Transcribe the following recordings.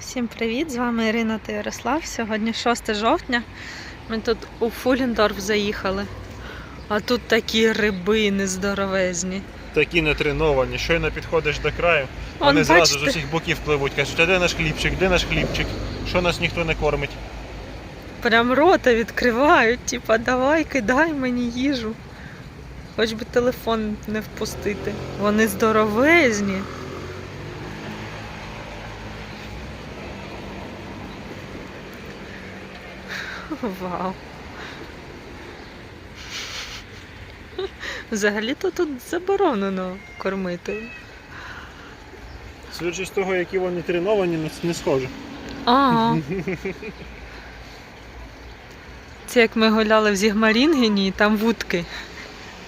Всім привіт! З вами Ірина та Ярослав. Сьогодні 6 жовтня. Ми тут у Фуліндорф заїхали. А тут такі рибини здоровезні. Такі нетреновані, щойно підходиш до краю, Он, вони зразу з усіх боків пливуть, кажуть, а де наш хлібчик, де наш хлібчик? Що нас ніхто не кормить? Прям рота відкривають, типа давай, кидай мені їжу. Хоч би телефон не впустити. Вони здоровезні. Вау. Взагалі-то тут заборонено кормити. Судячи з того, які вони треновані, не- схоже. Ага. Це як ми гуляли в Зігмарінгені, і там вудки.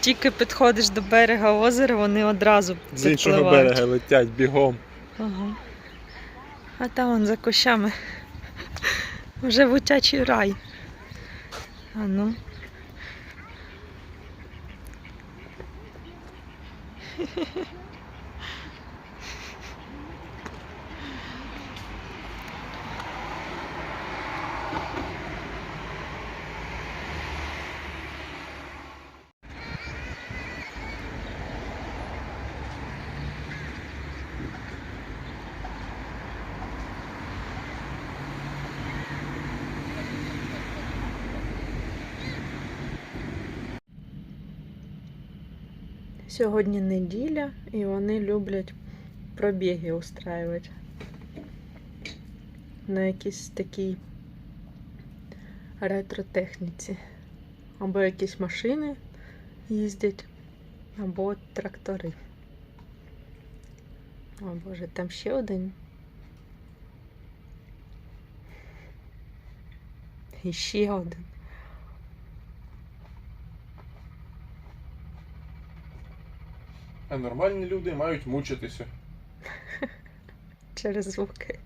Тільки підходиш до берега озера, вони одразу З іншого підпливають. берега летять бігом. Ага. А там вон за кущами. Вже вутячий рай. А ну. Сьогодні неділя, і вони люблять пробіги устраювати. На якійсь такій ретро-техніці. Або якісь машини їздять, або трактори. О Боже, там ще один. І ще один. А нормальні люди мають мучитися. Через звуки.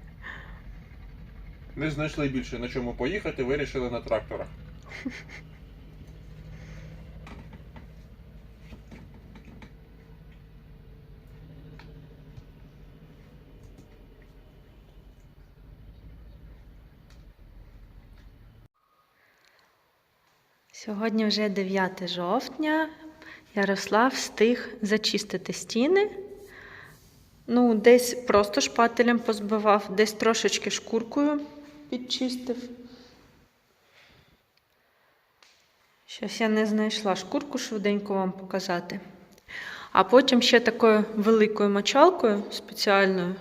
Не знайшли більше на чому поїхати, вирішили на тракторах. Сьогодні вже 9 жовтня. Ярослав встиг зачистити стіни. Ну, десь просто шпателем позбивав, десь трошечки шкуркою підчистив. Щось я не знайшла шкурку швиденько вам показати. А потім ще такою великою мочалкою спеціальною,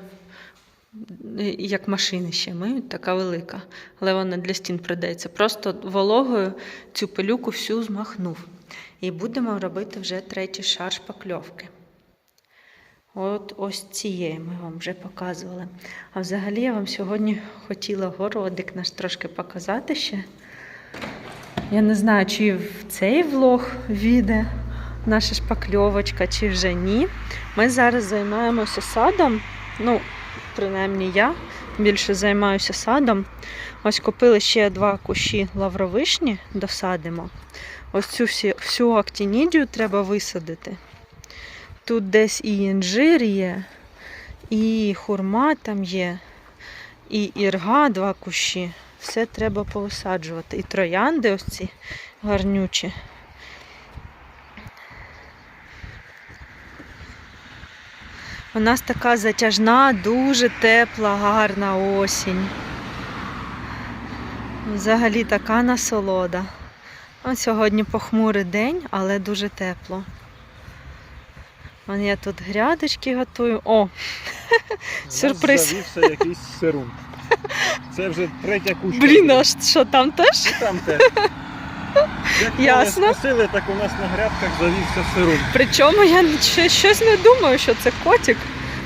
як машини ще миють, така велика, але вона для стін придається. Просто вологою цю пилюку всю змахнув. І будемо робити вже третій шар шпакльовки. От ось цієї ми вам вже показували. А взагалі я вам сьогодні хотіла городик наш трошки показати ще. Я не знаю, чи в цей влог війде наша шпакльовочка, чи вже ні. Ми зараз займаємося садом. Ну, принаймні я більше займаюся садом. Ось купили ще два кущі лавровишні, досадимо. Ось цю всі, всю актінідію треба висадити. Тут десь і інжир є, і хурма там є, і ірга, два кущі. Все треба повисаджувати. І троянди ось ці гарнючі. У нас така затяжна, дуже тепла, гарна осінь. Взагалі така насолода. Ось сьогодні похмурий день, але дуже тепло. Вон я тут грядочки готую. О! Сюрприз. Завівся якийсь сирун. Це вже третя кучка. Блін, а що там теж? Там теж. Ясно. поле так у нас на грядках завівся сирун. Причому я ще щось не думаю, що це котик.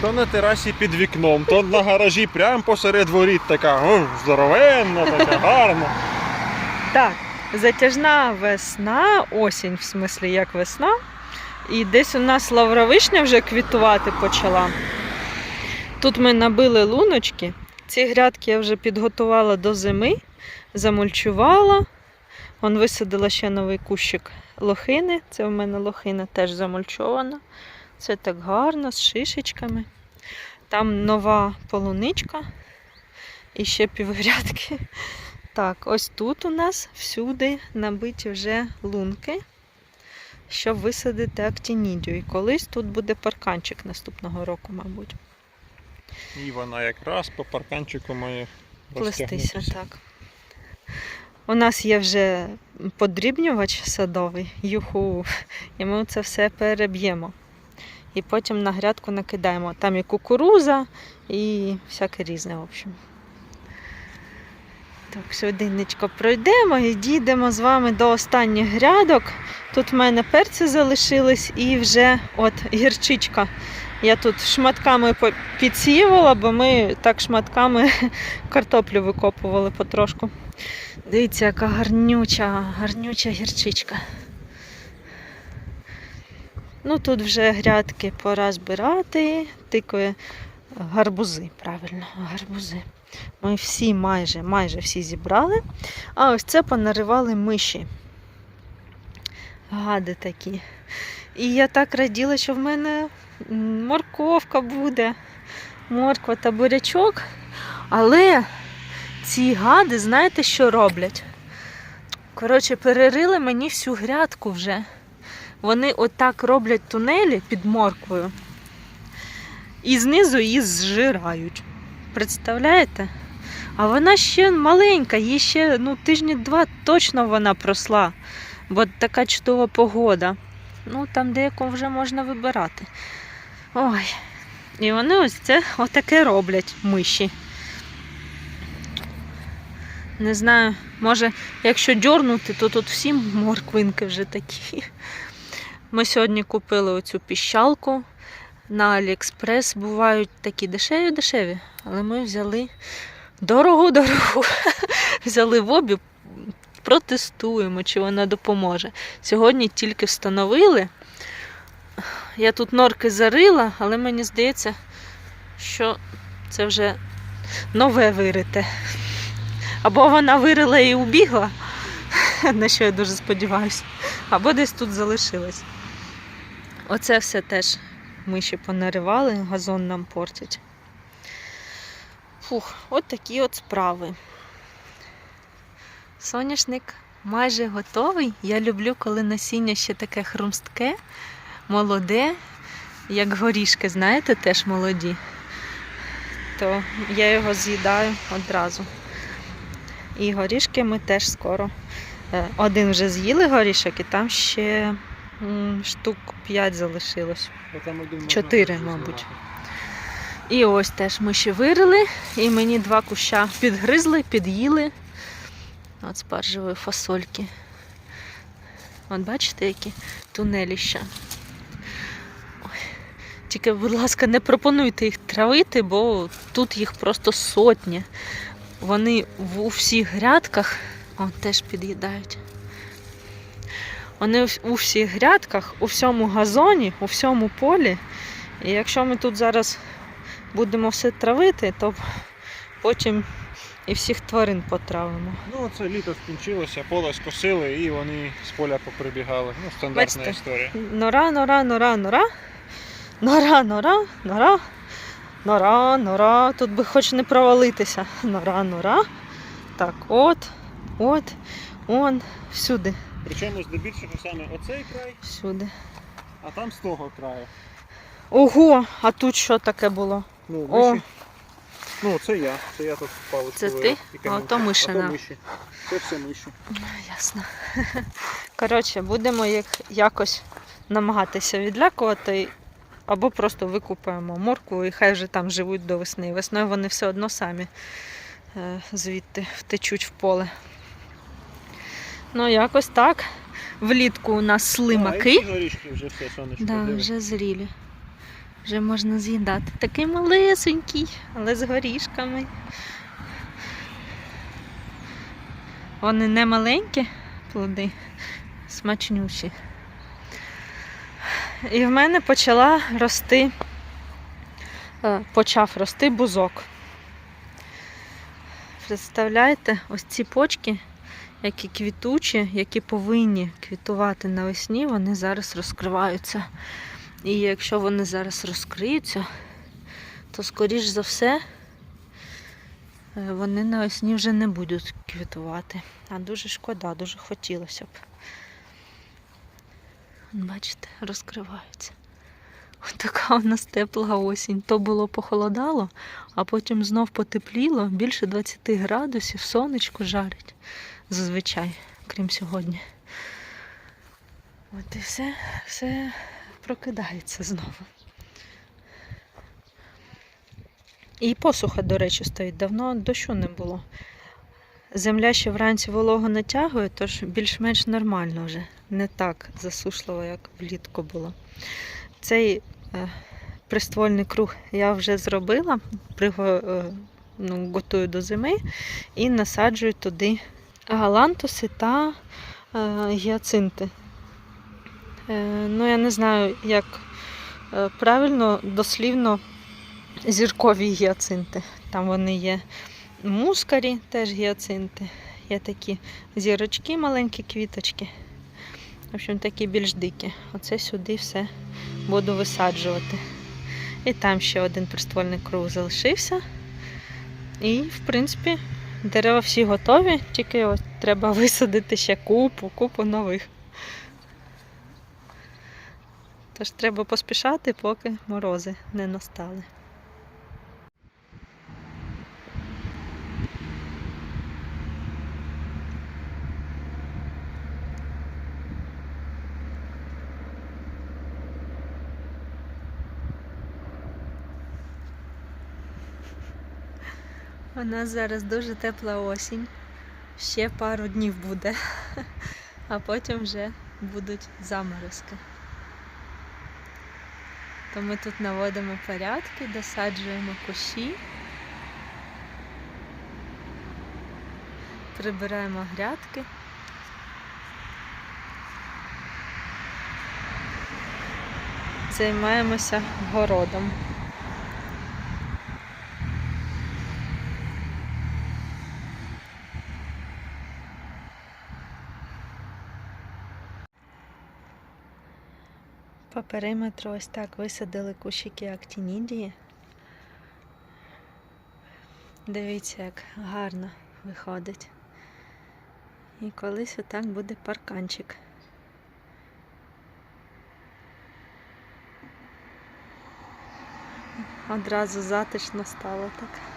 То на терасі під вікном, то на гаражі прямо посеред воріт така о, здоровенна, така гарна. Так, затяжна весна, осінь, в смислі, як весна. І десь у нас лавровишня вже квітувати почала. Тут ми набили луночки. Ці грядки я вже підготувала до зими, замульчувала. Вон висадила ще новий кущик лохини. Це в мене лохина теж замульчована. Це так гарно, з шишечками. Там нова полуничка І ще півгрядки. Так, ось тут у нас всюди набиті вже лунки, щоб висадити актінідію. І колись тут буде парканчик наступного року, мабуть. І вона якраз по парканчику має Плестися, так. У нас є вже подрібнювач садовий, юху, і ми це все переб'ємо. І потім на грядку накидаємо. Там і кукуруза, і всяке різне, в общем. Так, швиденечко пройдемо і дійдемо з вами до останніх грядок. Тут в мене перці залишились і вже от гірчичка. Я тут шматками підсіювала, бо ми так шматками картоплю викопували потрошку. Дивіться, яка гарнюча, гарнюча гірчичка. Ну тут вже грядки пора збирати, тільки гарбузи, правильно, гарбузи. Ми всі майже, майже всі зібрали. А ось це понаривали миші. Гади такі. І я так раділа, що в мене морковка буде, морква та бурячок. Але ці гади, знаєте, що роблять? Коротше, перерили мені всю грядку вже. Вони отак роблять тунелі під морквою і знизу її зжирають. Представляєте? А вона ще маленька, їй ще ну, тижні два точно вона просла, бо така чудова погода. Ну, там деяку вже можна вибирати. Ой. І вони ось це отаке роблять миші. Не знаю, може, якщо дьорнути, то тут всі морквинки вже такі. Ми сьогодні купили оцю піщалку на Аліекспрес. Бувають такі дешеві-дешеві, але ми взяли дорогу-дорогу. Взяли в обі, протестуємо, чи вона допоможе. Сьогодні тільки встановили. Я тут норки зарила, але мені здається, що це вже нове вирите. Або вона вирила і убігла, на що я дуже сподіваюся, або десь тут залишилась. Оце все теж миші понаривали, газон нам портять. Фух, от такі от справи. Соняшник майже готовий. Я люблю, коли насіння ще таке хрумстке, молоде, як горішки, знаєте, теж молоді. То я його з'їдаю одразу. І горішки ми теж скоро. Е, Один вже з'їли горішок, і там ще штук 5 залишилось. Чотири, мабуть. І ось теж ми ще вирили, і мені два куща підгризли, під'їли. От спаржевої фасольки. От бачите, які тунеліща. Ой. Тільки, будь ласка, не пропонуйте їх травити, бо тут їх просто сотні. Вони в у всіх грядках о, теж під'їдають. Вони у- у всіх грядках, у всьому газоні, у всьому полі. І якщо ми тут зараз будемо все травити, то потім і всіх тварин потравимо. Ну, це літо скінчилося, поле скосили і вони з поля поприбігали. Ну, стандартна Бачите? історія. Нора, нора, нора, нора. Нора, нора, нора. Нора, нора. Тут би хоч не провалитися. Нора, нора. Так, от, от, он, всюди, Причому здебільшого саме оцей край, всюди. а там з того краю. Ого, а тут що таке було? Ну, О. миші. Ну, це я. Це я тут паличку Це ти? А то мишина. А то миші. Це все миші. Ясно. Коротше, будемо їх якось намагатися відлякувати, або просто викупаємо моркву і хай вже там живуть до весни. Весною вони все одно самі е, звідти втечуть в поле. Ну, якось так. Влітку у нас А, і слимаки. ці вже все, сонечко. Да, диви. вже зрілі. Вже можна з'їдати. Такий малесенький, але з горішками. Вони не маленькі плоди, смачнющі. І в мене почала рости, е, почав рости бузок. Представляєте, ось ці почки, які квітучі, які повинні квітувати навесні, вони зараз розкриваються. І якщо вони зараз розкриються, то скоріш за все е, вони навесні вже не будуть квітувати. А дуже шкода, дуже хотілося б. Бачите, розкриваються. Така у нас тепла осінь. То було похолодало, а потім знов потепліло. Більше 20 градусів, сонечко жарить зазвичай, крім сьогодні. От і все, все прокидається знову. І посуха, до речі, стоїть. Давно дощу не було. Земля ще вранці вологу натягує, тож більш-менш нормально вже. Не так засушливо, як влітку було. Цей е, приствольний круг я вже зробила, приго, е, ну, готую до зими і насаджую туди галантуси та е, гіацинти. Е, ну, я не знаю, як е, правильно, дослівно зіркові гіацинти. Там вони є мускарі, теж гіацинти. Є такі зірочки, маленькі квіточки. В общем, такі більш дикі. Оце сюди все буду висаджувати. І там ще один приствольний круг залишився. І, в принципі, дерева всі готові, тільки ось треба висадити ще купу, купу нових. Тож треба поспішати, поки морози не настали. У нас зараз дуже тепла осінь. Ще пару днів буде, а потім вже будуть заморозки. То ми тут наводимо порядки, досаджуємо кущі, прибираємо грядки. Займаємося городом. По периметру ось так висадили кущики актінідії. Дивіться, як гарно виходить. І колись отак буде парканчик. Одразу затишно стало так.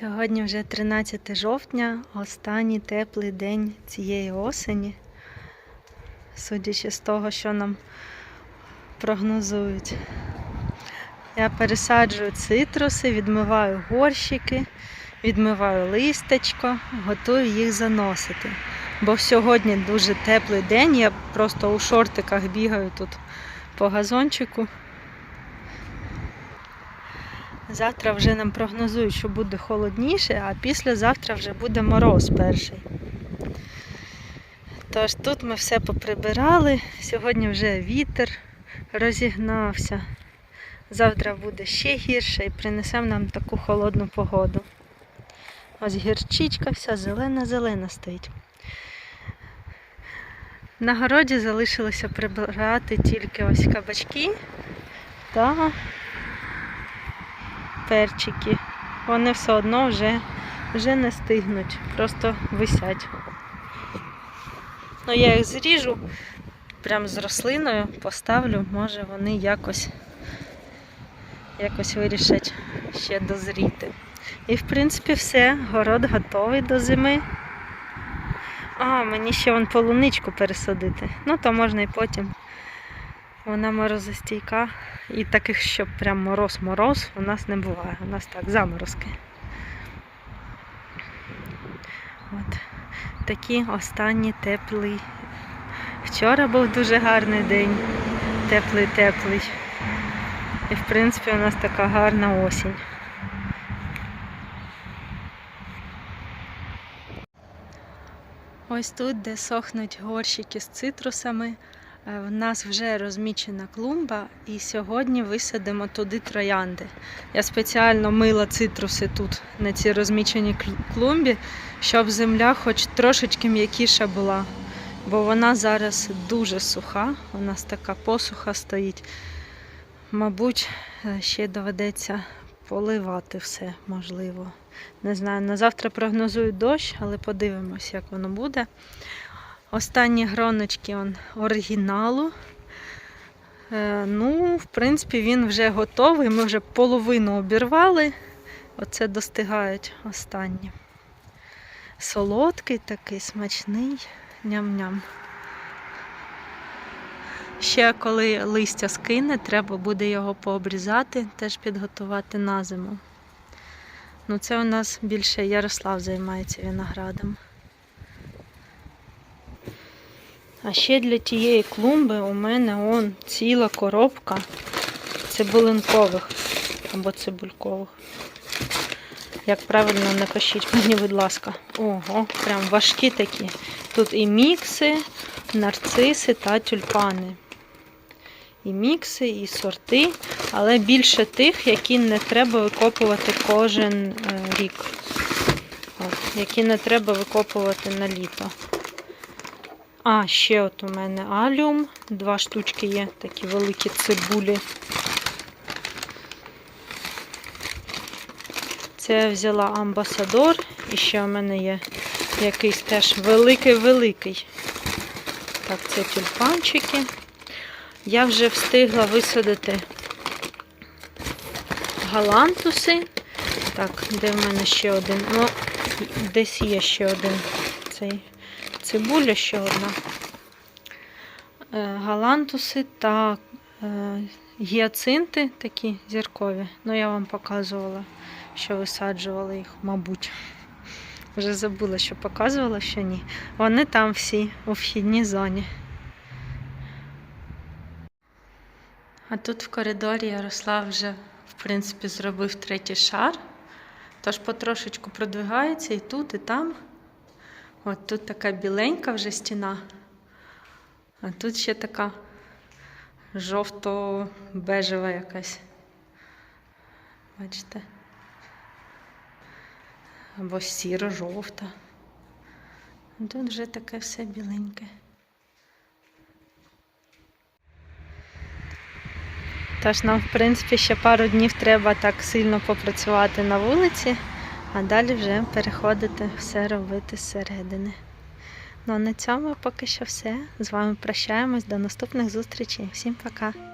Сьогодні вже 13 жовтня, останній теплий день цієї осені. Судячи з того, що нам прогнозують. Я пересаджую цитруси, відмиваю горщики, відмиваю листечко, готую їх заносити. Бо сьогодні дуже теплий день, я просто у шортиках бігаю тут по газончику. Завтра вже нам прогнозують, що буде холодніше, а післязавтра вже буде мороз перший. Тож тут ми все поприбирали. Сьогодні вже вітер розігнався. Завтра буде ще гірше і принесемо нам таку холодну погоду. Ось гірчичка вся зелена-зелена стоїть. На городі залишилося прибирати тільки ось кабачки та перчики. Вони все одно вже, вже не стигнуть, просто висять. Ну, я їх зріжу прям з рослиною, поставлю, може вони якось, якось вирішать ще дозріти. І в принципі все, город готовий до зими. А, мені ще вон полуничку пересадити. Ну, то можна і потім. Вона морозостійка. І таких, щоб прям мороз-мороз, у нас не буває. У нас так, заморозки. От. Такі останні теплий. Вчора був дуже гарний день. Теплий-теплий. І в принципі у нас така гарна осінь. Ось тут, де сохнуть горщики з цитрусами, В нас вже розмічена клумба, і сьогодні висадимо туди троянди. Я спеціально мила цитруси тут на цій розміченій клумбі, щоб земля хоч трошечки м'якіша була. Бо вона зараз дуже суха, у нас така посуха стоїть. Мабуть, е, ще доведеться поливати все можливо. Не знаю, на завтра прогнозують дощ, але подивимось, як воно буде. Останні гроночки он, оригіналу. Е, ну, в принципі, він вже готовий. Ми вже половину обірвали. Оце достигають останні. Солодкий такий, смачний. Ням-ням. Ще коли листя скине, треба буде його пообрізати, теж підготувати на зиму. Ну, це у нас більше Ярослав займається виноградом. А ще для тієї клумби у мене он ціла коробка цибулинкових або цибулькових. Як правильно напишіть мені, будь ласка. Ого, прям важкі такі. Тут і мікси, нарциси та тюльпани. І мікси, і сорти, але більше тих, які не треба викопувати кожен е, рік. От, які не треба викопувати на літо. А, ще от у мене аліум. Два штучки є, такі великі цибулі. Це я взяла амбасадор. І ще у мене є якийсь теж великий-великий. Так, це тюльпанчики. Я вже встигла висадити галантуси. Так, де в мене ще один? Ну, десь є ще один цей цибуля ще одна. Е, Галантуси та е, гіацинти такі зіркові. Ну, я вам показувала, що висаджувала їх, мабуть. Вже забула, що показувала, що ні. Вони там всі у вхідній зоні. А тут в коридорі Ярослав вже, в принципі, зробив третій шар. Тож потрошечку продвигається і тут, і там. От тут така біленька вже стіна. А тут ще така жовто-бежева якась. Бачите? Або сіро-жовта. Тут вже таке все біленьке. Тож нам, в принципі, ще пару днів треба так сильно попрацювати на вулиці, а далі вже переходити все робити зсередини. Ну а на цьому поки що все. З вами прощаємось. До наступних зустрічей. Всім пока!